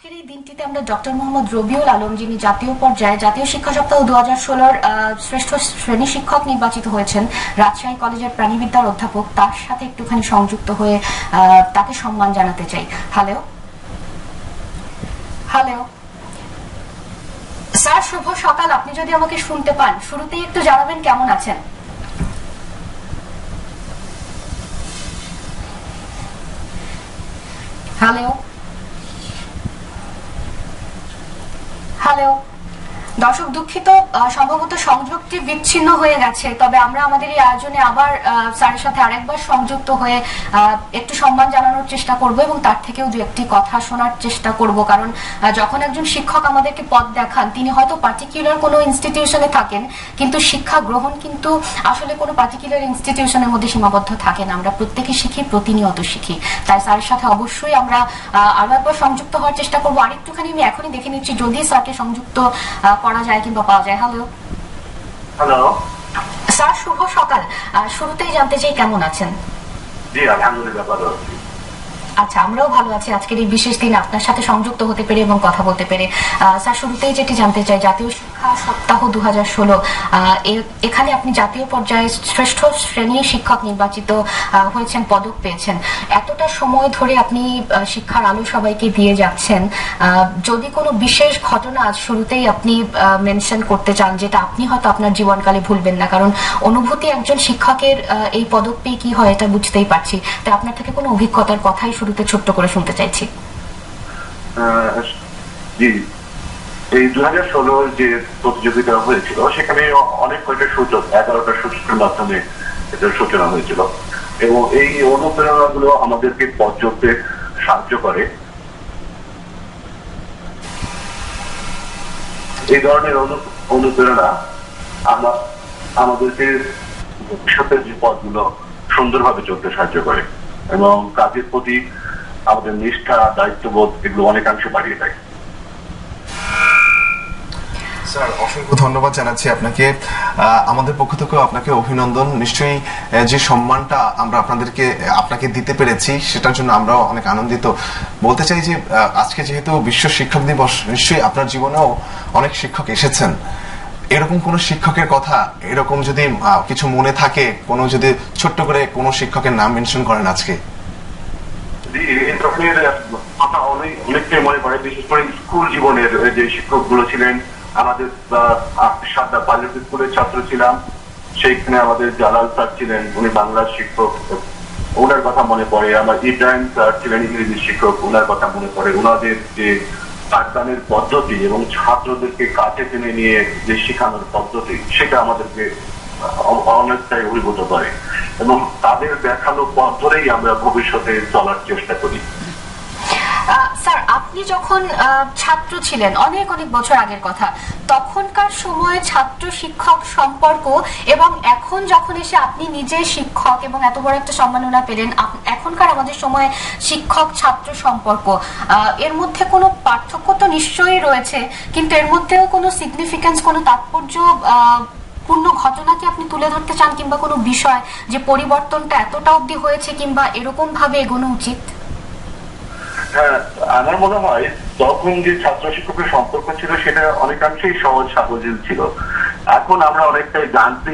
আজকের এই দিনটিতে আমরা ডক্টর মোহাম্মদ রবিউল আলম, যিনি জাতীয় পর্যায়ে জাতীয় শিক্ষা সপ্তাহ দু হাজার ষোলোর শ্রেষ্ঠ শ্রেণি শিক্ষক নির্বাচিত হয়েছেন, রাজশাহী কলেজের প্রাণীবিদ্যার অধ্যাপক, তার সাথে একটুখানি সংযুক্ত হয়ে তাকে সম্মান জানাতে চাই। হ্যালো হ্যালো স্যার শুভ সকাল। আপনি যদি আমাকে শুনতে পান, শুরুতেই একটু জানাবেন কেমন আছেন? হ্যালো হ্যালো দর্শক দুঃখিত সম্ভবত সংযোগটি বিচ্ছিন্ন হয়ে গেছে। তবে আমরা আমাদের এই আয়োজনে আবার স্যারের সাথে আরেকবার সংযুক্ত হয়ে একটু সম্মান জানানোর চেষ্টা করব এবং তার থেকেও দু একটি কথা শোনার চেষ্টা করব। কারণ যখন একজন শিক্ষক আমাদেরকে পথ দেখান, তিনি হয়তো পার্টিকুলার কোনো ইনস্টিটিউশনে থাকেন, কিন্তু শিক্ষা গ্রহণ কিন্তু আসলে কোনো পার্টিকুলার ইনস্টিটিউশনের মধ্যে সীমাবদ্ধ থাকে না। আমরা প্রত্যেকে শিখি, প্রতিনিয়ত শিখি। তাই স্যারের সাথে অবশ্যই আমরা আরও একবার সংযুক্ত হওয়ার চেষ্টা করব। আরেকটুখানি আমি এখনই দেখে নিচ্ছি, যদি স্যারকে সংযুক্ত করা যায় কিংবা পাওয়া যায়। হ্যালো হ্যালো স্যার শুভ সকাল। শুরুতেই জানতে চাই কেমন আছেন? জি আলহামদুলিল্লাহ ভালো আছি। আচ্ছা আমরাও ভালো আছি। আজকের এই বিশেষ দিন আপনার সাথে সংযুক্ত হতে পেরে এবং কথা বলতে পেরে। স্যার শুরুতেই যেটি জানতে চাই জাতীয় শিক্ষা সপ্তাহ দু হাজার ষোলো এখানে আপনি জাতীয় পর্যায়ে শ্রেষ্ঠ শ্রেণির শিক্ষক নির্বাচিত হয়েছেন, পদক পেয়েছেন। এতটা সময় ধরে আপনি শিক্ষার আলো সবাইকে দিয়ে যাচ্ছেন। যদি কোনো বিশেষ ঘটনা আজ শুরুতেই আপনি মেনশন করতে চান, যেটা আপনি হয়তো আপনার জীবনকালে ভুলবেন না, কারণ অনুভূতি একজন শিক্ষকের এই পদক পেয়ে কি হয় এটা বুঝতেই পারছি। তাই আপনার থেকে কোনো অভিজ্ঞতার কথাই শুরুতে ছোট্ট করে শুনতে চাইছি। জি। এই দু হাজার ষোলোর যে প্রতিযোগিতা হয়েছিল, সেখানে অনেক কয়টা সূচক, এগারোটা সূচকের মাধ্যমে এটার সূচনা হয়েছিল। এবং এই অনুপ্রেরণা গুলো আমাদেরকে পথ সাহায্য করে। এই ধরনের অনু- অনুপ্রেরণা আমা- আমাদেরকে ভবিষ্যতের যে পথগুলো সুন্দরভাবে চলতে সাহায্য করে এবং কাজের প্রতি আমাদের নিষ্ঠা, দায়িত্ববোধ এগুলো অনেকাংশে বাড়িয়ে দেয়। স্যার, অসংখ্য ধন্যবাদ জানাচ্ছি আপনাকে। আমাদের পক্ষ আপনাকে অভিনন্দন। নিশ্চয়ই যে সম্মানটা আমরা আপনাদেরকে আপনাকে দিতে পেরেছি, সেটার জন্য আমরাও অনেক আনন্দিত। বলতে চাই যে আজকে যেহেতু বিশ্ব শিক্ষক দিবস, নিশ্চয়ই আপনার জীবনেও অনেক শিক্ষক এসেছেন। এরকম কোন শিক্ষকের কথা, এরকম যদি কিছু মনে থাকে, কোনো যদি ছোট্ট করে কোনো শিক্ষকের নাম মেনশন করেন আজকে। অনেক মনে পড়ে, বিশেষ করে স্কুল জীবনের যে শিক্ষকগুলো ছিলেন আমাদের সাতটা পাইলট স্কুলের ছাত্র ছিলাম। সেইখানে আমাদের জালাল স্যার ছিলেন, উনি বাংলার শিক্ষক। ওনার কথা মনে পড়ে। আমার ইব্রাহিম স্যার ছিলেন ইংরেজি শিক্ষক ওনার কথা মনে পড়ে। ওনাদের যে পাঠদানের পদ্ধতি এবং ছাত্রদেরকে কাছে টেনে নিয়ে যে শেখানোর পদ্ধতি, সেটা আমাদেরকে অনেকটাই অভিভূত করে। এবং তাদের দেখানো পথ ধরেই আমরা ভবিষ্যতে চলার চেষ্টা করি। স্যার, আপনি যখন ছাত্র ছিলেন, অনেক অনেক বছর আগের কথা, তখনকার সময়ে ছাত্র শিক্ষক সম্পর্ক এবং এখন যখন এসে আপনি নিজে শিক্ষক এবং এত বড় একটা সম্মাননা পেলেন এখনকার আমাদের সময়ে শিক্ষক, ছাত্র সম্পর্ক এর মধ্যে কোনো পার্থক্য তো নিশ্চয়ই রয়েছে, কিন্তু এর মধ্যেও কোনো সিগনিফিকেন্স কোনো তাৎপর্য পূর্ণ ঘটনা কি আপনি তুলে ধরতে চান কিংবা কোনো বিষয় যে পরিবর্তনটা এতটা অবধি হয়েছে কিংবা এরকম ভাবে এগোনো উচিত? হ্যাঁ আমার মনে হয় তখন যে ছাত্র শিক্ষকের সম্পর্ক ছিল, সেটা অনেকাংশেই সহজ সাবলীল ছিল। এখন আমরা অনেকটাই যান্ত্রিক